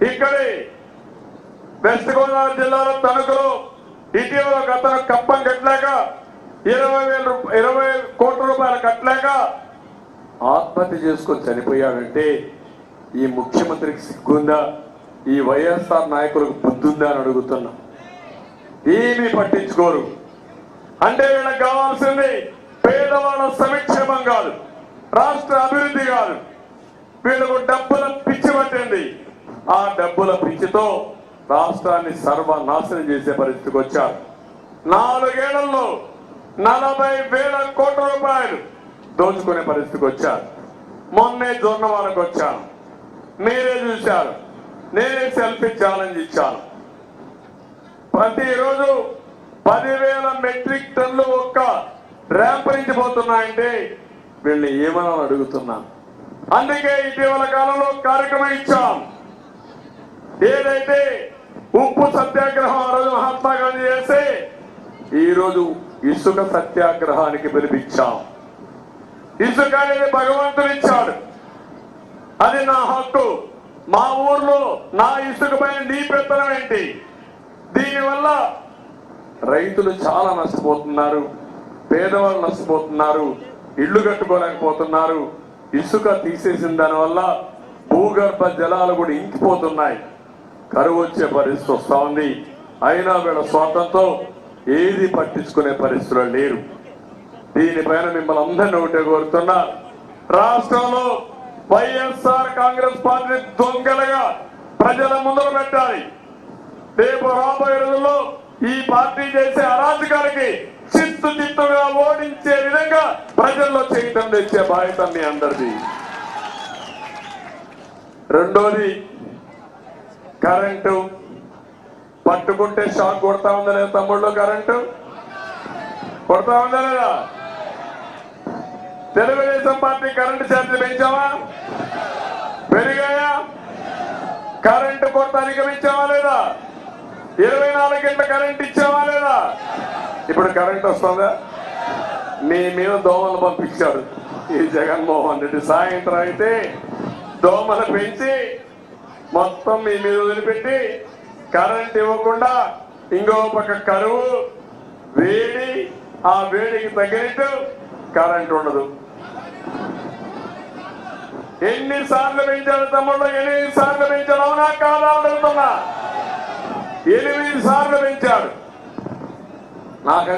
ఇక్కడి వెస్ట్ గోదావరి జిల్లాలో తణుకులో ఇటీవల గత కప్పం కట్టలేక ఇరవై వేల ఇరవై కోట్ల రూపాయలు కట్టలేక ఆత్మహత్య చేసుకొని చనిపోయాడంటే ఈ ముఖ్యమంత్రికి సిగ్గుందా? ఈ వైఎస్ఆర్ నాయకులకు బుద్ధుందా అని అడుగుతున్నా. ఏమీ పట్టించుకోరు. అంటే వీళ్ళకి కావాల్సింది పేదవాళ్ళ సంక్షేమం కాదు. రాష్ట్ర అభివృద్ధి కాదు. వీళ్ళకు డబ్బుల పిచ్చి పట్టింది. ఆ డబ్బుల పిచ్చితో రాష్ట్రాన్ని సర్వనాశనం చేసే పరిస్థితికి వచ్చారు. నాలుగేళ్ళలో నలభై వేల కోట్ల రూపాయలు దోచుకునే పరిస్థితికి వచ్చారు. మొన్నే జొన్నవాడకు వచ్చాను. మీరే చూశారు. నేనే సెల్ఫీ ఛాలెంజ్ ఇచ్చాను. ప్రతిరోజు పదివేల మెట్రిక్ టన్లు ఒక్క ర్యాంప్ నుంచి పోతున్నాయంటే వీళ్ళని ఏమని అడుగుతున్నాను? అందుకే ఇటీవల కాలంలో కార్యక్రమం ఇచ్చాం. ఏదైతే ఉప్పు సత్యాగ్రహం ఆ రోజు మహాత్మా గాంధీ చేస్తే ఈరోజు ఇసుక సత్యాగ్రహానికి పిలిపించాం. ఇసుక అనేది భగవంతుడు ఇచ్చాడు. అది నా హక్కు. మా ఊర్లో నా ఇసుక పైన నీ పెత్తనం ఏంటి? దీనివల్ల రైతులు చాలా నష్టపోతున్నారు పేదవాళ్ళు నష్టపోతున్నారు ఇళ్ళు కట్టుకోలేకపోతున్నారు. ఇసుక తీసేసిన దానివల్ల భూగర్భ జలాలు కూడా ఇంకిపోతున్నాయి. కరువు వచ్చే పరిస్థితి వస్తూ ఉంది. అయినా వీళ్ళ స్వార్థంతో ఏది పట్టించుకునే పరిస్థితులు లేరు. దీనిపైన మిమ్మల్ని అందరినీ ఒకటే కోరుతున్నా. రాష్ట్రంలో వైఎస్ఆర్ కాంగ్రెస్ పార్టీ దొంగలుగా ప్రజల ముందర పెట్టాలి. రేపు రాబోయే రోజుల్లో ఈ పార్టీ చేసే అరాజకాలకి చిత్తు చిత్తుగా ఓడించే విధంగా ప్రజల్లో చేయటం తెచ్చే బాధ్యత మీ అందరిది. రెండోది కరెంటు. పట్టుకుంటే షాక్ కొడతా ఉందా లేదా తమ్ముళ్ళు? కరెంటు. కొడతా ఉందా లేదా? తెలుగుదేశం పార్టీ కరెంటు ఛార్జీలు పెంచావా? పెరిగాయా? కరెంటు కొరత అధిగమించావా లేదా? ఇరవై నాలుగు గంటల కరెంట్ ఇచ్చావా లేదా? ఇప్పుడు కరెంట్ వస్తుందా? మీ మీద దోమలు పంపించాడు ఈ జగన్మోహన్ రెడ్డి. సాయంత్రం అయితే దోమలు పెంచి మొత్తం మీ మీద వదిలిపెట్టి కరెంట్ ఇవ్వకుండా ఇంకో పక్క కరువు వేడి ఆ వేడికి తగినట్టు కరెంట్ ఉండదు. ఎన్నిసార్లు పెంచాడు తమ్ముళ్ళు? ఎనిమిది సార్లు పెంచాడు అవునా కాదా అడుగుతున్నా. ఎనిమిది సార్లు పెంచాడు నాకు